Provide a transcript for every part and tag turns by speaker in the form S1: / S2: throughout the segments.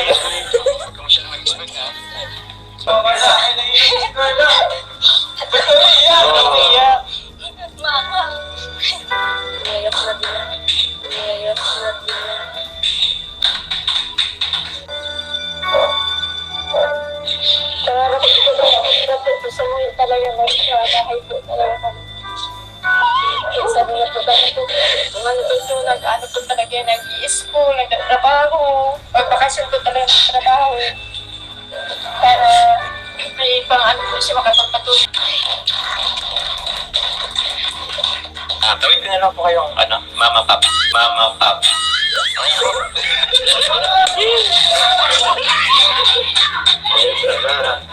S1: Huwag ka masyadong mag-expect ha.
S2: Baka sa akin na yun, Carla. Ba't ka umiiyak? Umiiyak.
S3: Mama! Umiyak na din. Umiyak na din yan. Pangarap ko dapat gusto mo talaga magkabahay po talaga kami. Sabi niya po kami po, umano po ito, nag-ano po talaga, nag-i-school, nagtatrabaho, magbakasyon po talaga nagtatrabaho. Para may pang ano po siya makapagpatuloy.
S2: Ah, gawin ko na lang po kayong, ano, mama pop. Mama pop.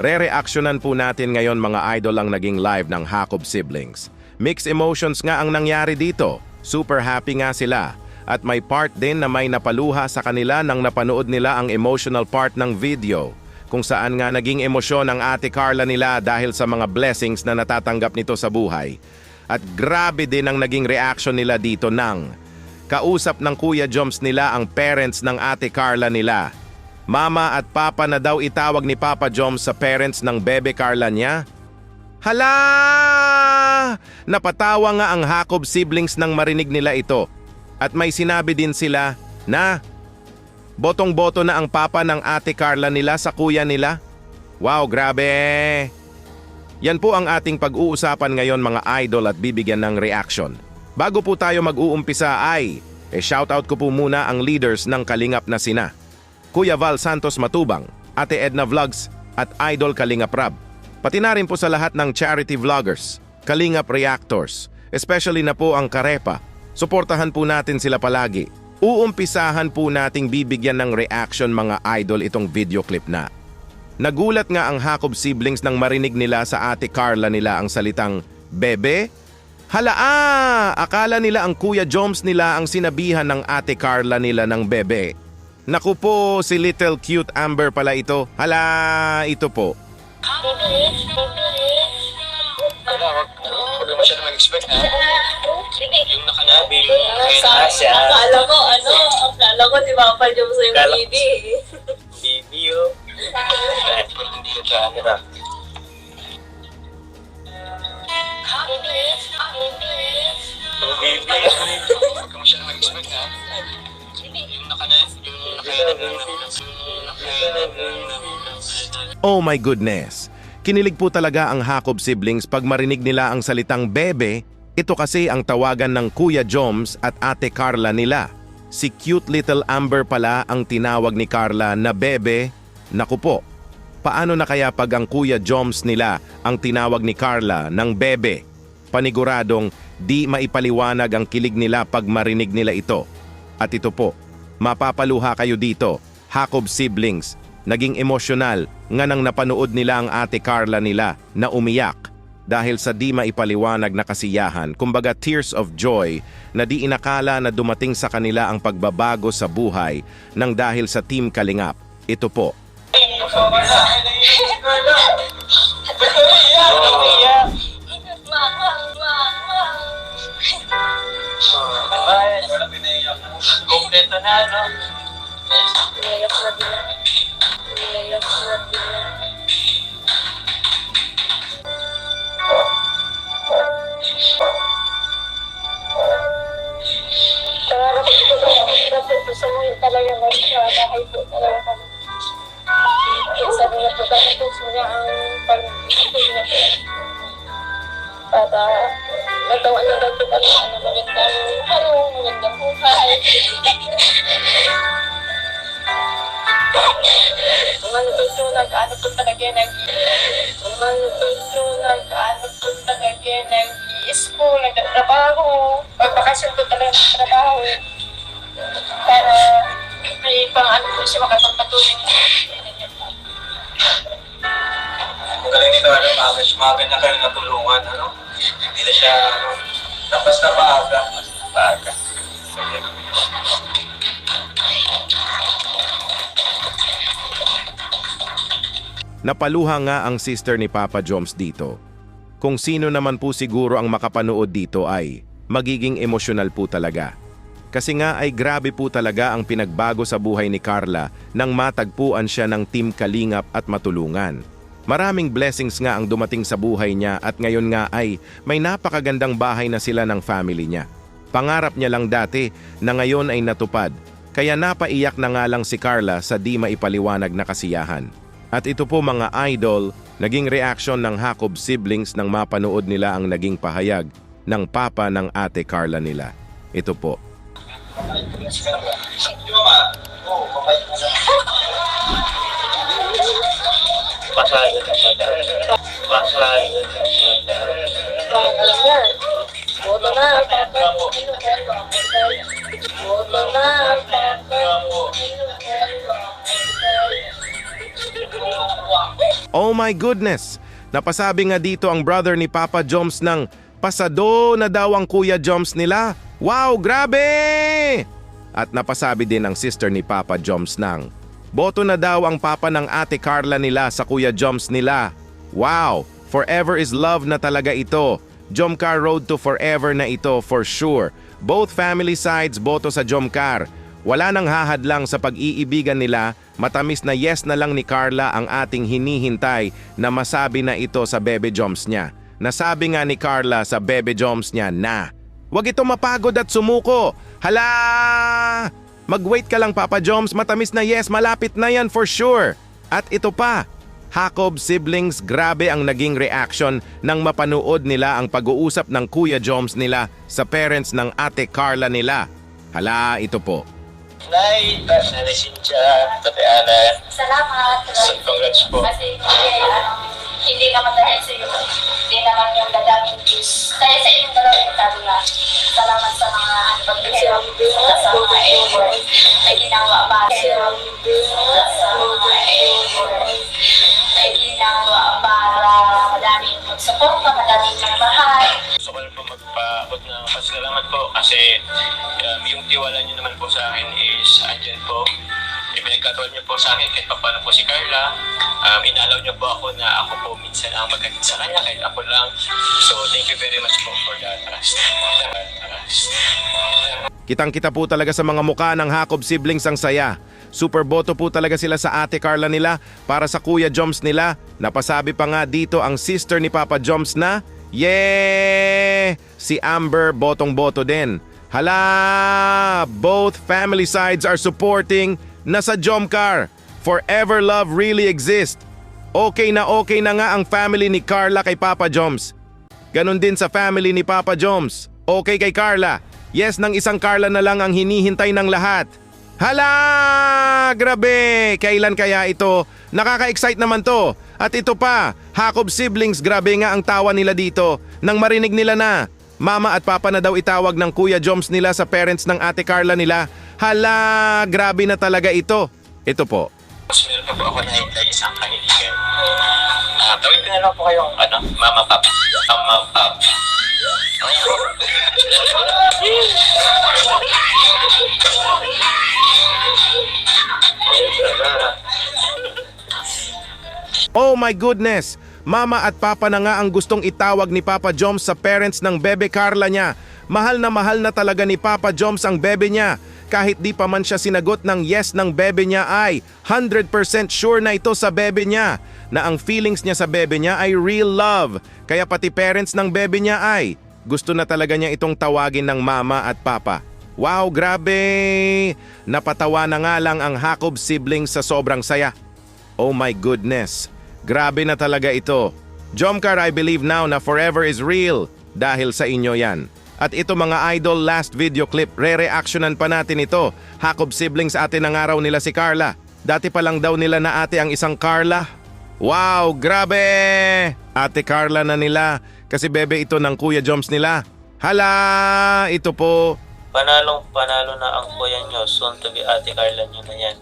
S4: Re-reactionan po natin ngayon mga idol ang naging live ng Hakob Siblings. Mixed emotions nga ang nangyari dito. Super happy nga sila. At may part din na may napaluha sa kanila nang napanood nila ang emotional part ng video. Kung saan nga naging emosyon ang ate Carla nila dahil sa mga blessings na natatanggap nito sa buhay. At grabe din ang naging reaction nila dito nang kausap ng Kuya Joms nila ang parents ng ate Carla nila. Mama at Papa na daw itawag ni Papa Joms sa parents ng bebe Carla niya. Hala! Napatawa nga ang Hakob siblings nang marinig nila ito. At may sinabi din sila na botong-boto na ang papa ng ate Carla nila sa kuya nila. Wow, grabe! Yan po ang ating pag-uusapan ngayon mga idol at bibigyan ng reaction. Bago po tayo mag-uumpisa ay, e shoutout ko po muna ang leaders ng Kalingap na sina. Kuya Val Santos Matubang, Ate Edna Vlogs at Idol Kalingap Rab. Pati na rin po sa lahat ng charity vloggers, Kalingap Reactors, especially na po ang Karepa. Suportahan po natin sila palagi. Uumpisahan po nating bibigyan ng reaction mga idol itong video clip na. Nagulat nga ang Hakob siblings nang marinig nila sa ate Carla nila ang salitang bebe. Hala ah! Akala nila ang Kuya Joms nila ang sinabihan ng ate Carla nila ng bebe. Naku po, si Little Cute Amber pala ito. Hala, ito po.
S1: Wala, huwag huwag ka masyadong mag-expect ha. Yung nakanabi,
S2: Ah, siya.
S3: Akala ko, ano, akala ko, di ba, pa yung sa yung
S2: Akala-
S3: baby.
S2: Bibi, oh. Eh,
S1: hindi ka dyan.
S2: Diba? Yung bibi.
S1: Huwag ka masyadong mag-expect ha.
S4: Oh my goodness! Kinilig po talaga ang Hakob siblings pag marinig nila ang salitang bebe. Ito kasi ang tawagan ng Kuya Joms at Ate Carla nila. Si cute little Amber pala ang tinawag ni Carla na bebe. Naku po, paano na kaya pag ang Kuya Joms nila ang tinawag ni Carla ng bebe? Paniguradong di maipaliwanag ang kilig nila pag marinig nila ito. At ito po, mapapaluha kayo dito, Hakob siblings, naging emosyonal nga nang napanood nila ang ate Carla nila na umiyak dahil sa di maipaliwanag na kasiyahan, kumbaga tears of joy na di inakala na dumating sa kanila ang pagbabago sa buhay nang dahil sa Team Kalingap. Ito po,
S3: gusto mo yung talaga magkabahay po talaga kami. Sabi niya po kami po niya ang pag-ibig niya po. Para nagawa niya daw po kami ano, magandang ano, magandang buhay. Po ito, nag-ano po talaga, nag po ito, nag-ano po talaga, nag-i-school, nagtatrabaho. Magbakasyon po talaga nagtatrabaho. Para may pang ano po siya makapagpatuloy.
S2: Ang galing nito, ano, package. Mga ganyan kayo natulungan, ano? Hindi na siya, ano, tapos na paaga. Paaga.
S4: Napaluha nga ang sister ni Papa Joms dito. Kung sino naman po siguro ang makapanood dito ay, magiging emosyonal po talaga. Kasi nga ay grabe po talaga ang pinagbago sa buhay ni Carla nang matagpuan siya ng Team Kalingap at matulungan. Maraming blessings nga ang dumating sa buhay niya at ngayon nga ay may napakagandang bahay na sila ng family niya. Pangarap niya lang dati na ngayon ay natupad, kaya napaiyak na nga lang si Carla sa di maipaliwanag na kasiyahan. At ito po mga idol, naging reaksyon ng Hakob siblings nang mapanood nila ang naging pahayag ng papa ng ate Carla nila. Ito po.
S3: Na, papa.
S4: Oh my goodness! Napasabi nga dito ang brother ni Papa Joms ng pasado na daw ang Kuya Joms nila. Wow, grabe! At napasabi din ang sister ni Papa Joms ng boto na daw ang papa ng ate Carla nila sa Kuya Joms nila. Wow, forever is love na talaga ito. Jomcar Road to Forever na ito for sure. Both family sides boto sa Jomcar. Wala nang hahadlang sa pag-iibigan nila, matamis na yes na lang ni Carla ang ating hinihintay na masabi na ito sa Bebe Joms niya. Nasabi nga ni Carla sa Bebe Joms niya na, Huwag ito mapagod at sumuko. Hala! Mag-wait ka lang Papa Joms, matamis na yes, malapit na yan for sure. At ito pa, Hakob siblings, grabe ang naging reaction nang mapanood nila ang pag-uusap ng Kuya Joms nila sa parents ng ate Carla nila. Hala, ito po.
S1: Nay, Nanay Cynthia, Tate Alan.
S3: Salamat.
S1: So, congrats po.
S3: Kasi hindi, ano, hindi naman dahil sa iyo. Hindi naman yung dadaming Diyos. Dahil sa inyong dalawang sabi na, salamat sa mga ano, pagbihirap sa mga effort na ginawa para sa mga effort na ginawa para madaming magsuporta, madaming magmahal.
S1: Gusto ko lang po magpaabot ng pasalamat po kasi um, yung tiwala niyo naman po sa akin is andyan po. Ipinagkataon niyo po sa akin kahit paano po si Carla. Um, inalaw niyo po ako na ako po minsan ang magkakit sa kanya kahit ako lang. So thank you very much po for that trust.
S4: Kitang-kita po talaga sa mga muka ng Hakob siblings ang saya. Super boto po talaga sila sa ate Carla nila para sa Kuya Joms nila. Napasabi pa nga dito ang sister ni Papa Joms na, Yeah! Si Amber botong-boto din. Hala! Both family sides are supporting na sa Jomcar. Forever love really exists. Okay na okay na nga ang family ni Carla kay Papa Joms. Ganon din sa family ni Papa Joms. Okay kay Carla. Yes, nang isang Carla na lang ang hinihintay ng lahat. Hala! Grabe! Kailan kaya ito? Nakaka-excite naman to. At ito pa, Hakob siblings, grabe nga ang tawa nila dito. Nang marinig nila na, mama at papa na daw itawag ng Kuya Joms nila sa parents ng ate Carla nila. Hala! Grabe na talaga ito. Ito po.
S1: Meron pa po ako na hintay isang kaibigan. Ah, tawid ko na lang po kayong ano, mama papa. Mama papa.
S4: Oh my goodness! Mama at papa na nga ang gustong itawag ni Papa Joms sa parents ng bebe Carla niya. Mahal na mahal na talaga ni Papa Joms ang bebe niya. Kahit di pa man siya sinagot ng yes ng bebe niya ay 100% sure na ito sa bebe niya na ang feelings niya sa bebe niya ay real love. Kaya pati parents ng bebe niya ay gusto na talaga niya itong tawagin ng mama at papa. Wow, grabe! Napatawa na nga lang ang Hakob siblings sa sobrang saya. Oh my goodness. Grabe na talaga ito. Jomcar, I believe now na forever is real dahil sa inyo yan. At ito mga idol last video clip, re-reactionan pa natin ito. Hakob siblings ate ng araw nila si Carla. Dati pa lang daw nila na ate ang isang Carla. Wow, grabe! Ate Carla na nila kasi bebe ito ng Kuya Joms nila. Hala, ito po.
S5: Panalong panalo na ang kuya nyo, soon to be Ate Carla nyo na yan.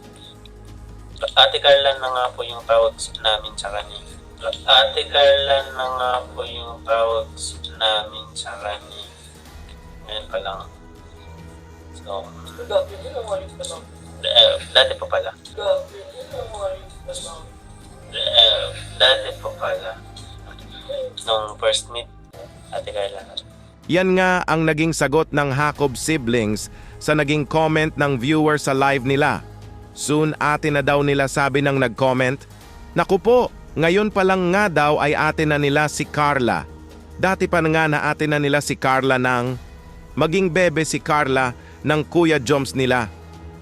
S5: Ate Carla na nga po yung tawag namin sa kanya. Ate Carla na nga po yung tawag namin sa kanya. Ngayon pa lang. So, eh, dati pa pala. Eh, dati pa pala. Nung first meet, Ate Carla.
S4: Yan nga ang naging sagot ng Jacob siblings sa naging comment ng viewer sa live nila. Soon ate na daw nila sabi ng nag-comment, Naku po, ngayon pa lang nga daw ay ate na nila si Carla. Dati pa nga na ate na nila si Carla ng maging bebe si Carla ng Kuya Joms nila.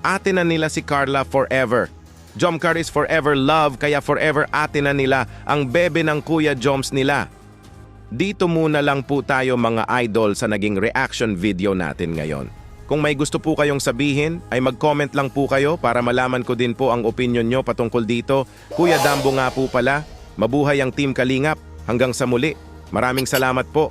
S4: Ate na nila si Carla forever. Jomcar is forever love kaya forever ate na nila ang bebe ng Kuya Joms nila. Dito muna lang po tayo mga idol sa naging reaction video natin ngayon. Kung may gusto po kayong sabihin, ay mag-comment lang po kayo para malaman ko din po ang opinion nyo patungkol dito. Kuya Dambo nga po pala, mabuhay ang Team Kalingap. Hanggang sa muli, maraming salamat po.